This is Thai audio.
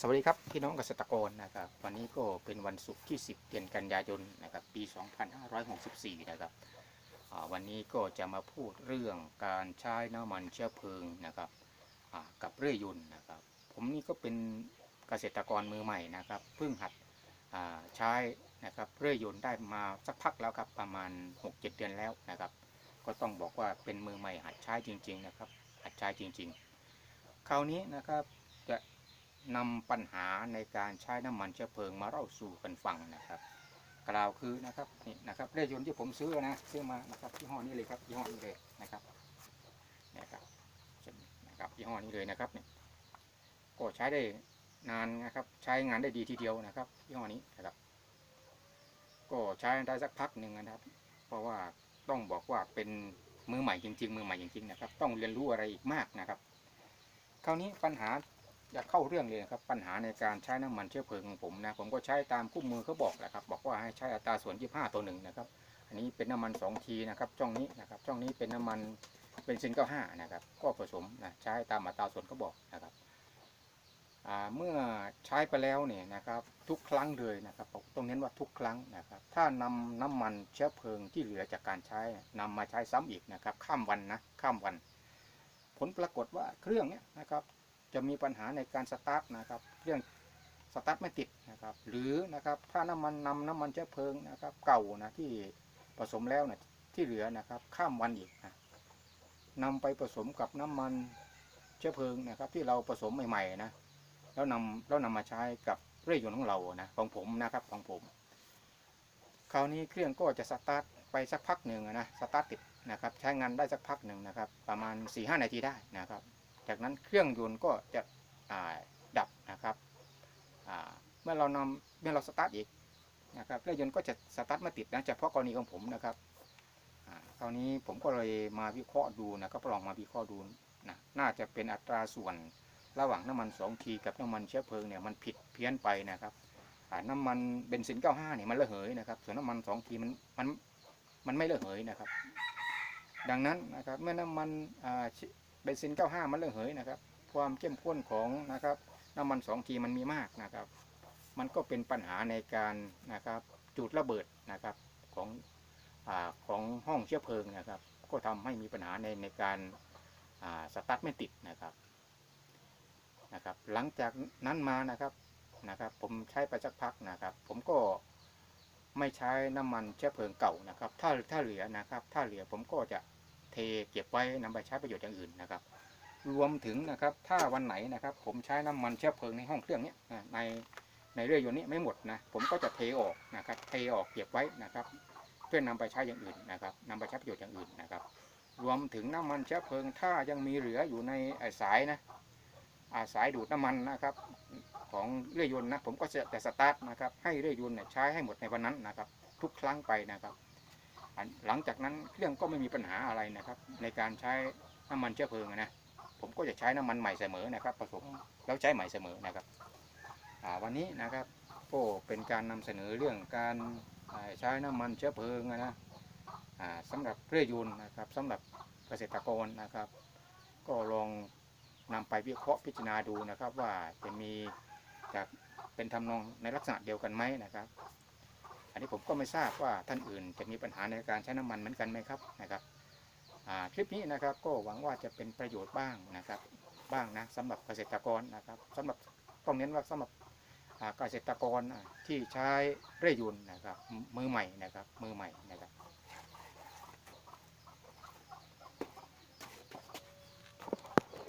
สวัสดีครับพี่น้องเกษตรกรนะครับ วันนี้ก็เป็นวันศุกร์ที่ 10 เดือนกันยายนนะครับปี 2564 นะครับอ่าวันนี้ก็จะมาพูดเรื่องการใช้น้ำมันเชื้อเพลิงนะครับกับเรื่อยยนต์นะครับ ผมนี่ก็เป็นเกษตรกรมือใหม่นะครับเพิ่งหัดใช้นะครับเรื่อยยนต์ได้มาสักพักแล้วครับประมาณ 6-7 เดือนแล้วนะครับ ก็ต้องบอกว่าเป็นมือใหม่หัดใช้จริง ๆ นะครับหัดใช้จริง ๆ คราวนี้นะครับจะ นำปัญหาในการใช้น้ำมันเชื้อเพลิงมาเล่าสู่กันฟังนะครับ กล่าวคือนะครับนี่นะครับเรือยนต์ที่ผมซื้อนะซื้อมานะครับยี่ห้อนี้เลยครับยี่ห้อนี้เลยนะครับนี่ครับนนะครับยี่ห้อนี้เลยนะครับเนี่ยก็ใช้ได้นานนะครับ ใช้งานได้ดีทีเดียวนะครับยี่ห้อนี้นะครับ ก็ใช้ได้สักพักหนึ่งนะครับ เพราะว่าต้องบอกว่าเป็นมือใหม่จริง ๆ มือใหม่จริงๆนะครับ ต้องเรียนรู้อะไรอีกมากนะครับ คราวนี้ปัญหา อยากเข้าเรื่องเลยนะครับปัญหาในการใช้น้ำมันเชื้อเพลิงของผมนะผมก็ใช้ตามคู่มือเขาบอกแหละครับบอกว่าให้ใช้อัตราส่วน 25ต่อหนึ่งนะครับ อันนี้เป็นน้ำมัน2ทีนะครับช่องนี้นะครับช่องนี้เป็นน้ำมันเป็นซิน95นะครับก็ผสมนะใช้ตามอัตราส่วนเขาบอกนะครับเมื่อใช้ไปแล้วเนี่ยนะครับทุกครั้งเลยนะครับผมต้องเน้นว่าทุกครั้งนะครับ ถ้านำน้ำมันเชื้อเพลิงที่เหลือจากการใช้นำมาใช้ซ้ำอีกนะครับ ข้ามวันนะข้ามวัน ผลปรากฏว่าเครื่องเนี้ยนะครับ จะมีปัญหาในการสตาร์ทนะครับเครื่องสตาร์ทไม่ติดนะครับ หรือนะครับถ้าน้ำมันนำน้ำมันเชื้อเพลิงนะครับ เก่านะที่ผสมแล้วนะที่เหลือนะครับ ข้ามวันอีกนะนำไปผสมกับน้ำมันเชื้อเพลิงนะครับ ที่เราผสมใหม่ๆนะแล้วนำแล้วนำมาใช้กับเรื่อยยนต์ของเรานะของผมนะครับของผม คราวนี้เครื่องก็จะสตาร์ทไปสักพักหนึ่งนะสตาร์ทติดนะครับ ใช้งานได้สักพักหนึ่งนะครับ ประมาณ4ีหนาทีได้นะครับ จากนั้นเครื่องยนต์ก็จะดับนะครับเมื่อเรานำเมื่อเราสตาร์ทอีกนะครับเครื่องยนต์ก็จะสตาร์ทไม่ติดนะเฉพาะกรณีของผมนะครับอ่าคราวนี้ผมก็เลยมาวิเคราะห์ดูนะครับลองมาวิเคราะห์ดูนะน่าจะเป็นอัตราส่วนระหว่างน้ำมัน2ทีกับน้ำมันเชื้อเพลิงเนี่ยมันผิดเพี้ยนไปนะครับน้ำมันเบนซิน 95 เนี่ยมันระเหยนะครับ ส่วนน้ำมัน2ทีมันมันมันไม่ระเหยนะครับ ดังนั้นนะครับเมื่อน้ำมันอ่า เบนซิน 95 มันระเหยนะครับ ความเข้มข้นของนะครับน้ำมัน2ทีมันมีมากนะครับ มันก็เป็นปัญหาในการนะครับจุดระเบิดนะครับของอของห้องเชื้อเพลิงนะครับ ก็ทำให้มีปัญหาในในการาสตาร์ทไม่ติดนะครับนะครับ หลังจากนั้นมานะครับนะครับ ผมใช้ไปสักพักนะครับ ผมก็ไม่ใช้น้ำมันเชื้อเพลิงเก่านะครับ ถ้าถ้าเหลือนะครับ ถ้าเหลือผมก็จะ เทเก็บไว้นำไปใช้ประโยชน์อย่างอื่นนะครับ รวมถึงนะครับถ้าวันไหนนะครับ ผมใช้น้ำมันเชื้อเพลิงในห้องเครื่องนี้ในในเรือยนต์นี้ไม่หมดนะผมก็จะเทออกนะครับ เทออกเก็บไว้นะครับ เพื่อนำไปใช้อย่างอื่นนะครับนำไปใช้ประโยชน์อย่างอื่นนะครับ รวมถึงน้ำมันเชื้อเพลิงถ้ายังมีเหลืออยู่ในสายนะอาสายดูดน้ำมันนะครับของเรื่อยยนต์นะผมก็จะแต่สตาร์ทนะครับให้เรื่อยยนต์เนี่ยใช้ให้หมดในวันนั้นนะครับ ทุกครั้งไปนะครับ หลังจากนั้นเครื่องก็ไม่มีปัญหาอะไรนะครับ ในการใช้น้ำมันเชื้อเพลิงนะผมก็จะใช้น้ำมันใหม่เสมอนะครับผสมแล้วใช้ใหม่เสมอนะครับวันนี้นะครับก็เป็นการนำเสนอเรื่องการใช้น้ำมันเชื้อเพลิงนะอ่าสำหรับเรื่อยยนต์นะครับสำหรับเกษตรกรนะครับ ก็ลองนำไปวิเคราะห์พิจารณาดูนะครับ ว่าจะมีจะเป็นทำนองในลักษณะเดียวกันไหมนะครับ อันนี้ผมก็ไม่ทราบว่าท่านอื่นจะมีปัญหาในการใช้น้ำมันเหมือนกันไหมครับนะครับคลิปนี้นะครับก็หวังว่าจะเป็นประโยชน์บ้างนะครับบ้างนะสำหรับเกษตรกรนะครับสำหรับต้องเน้นว่าสำหรับเกษตรกรที่ใช้เรื่อยยนนะครับมือใหม่นะครับมือใหม่นะครับ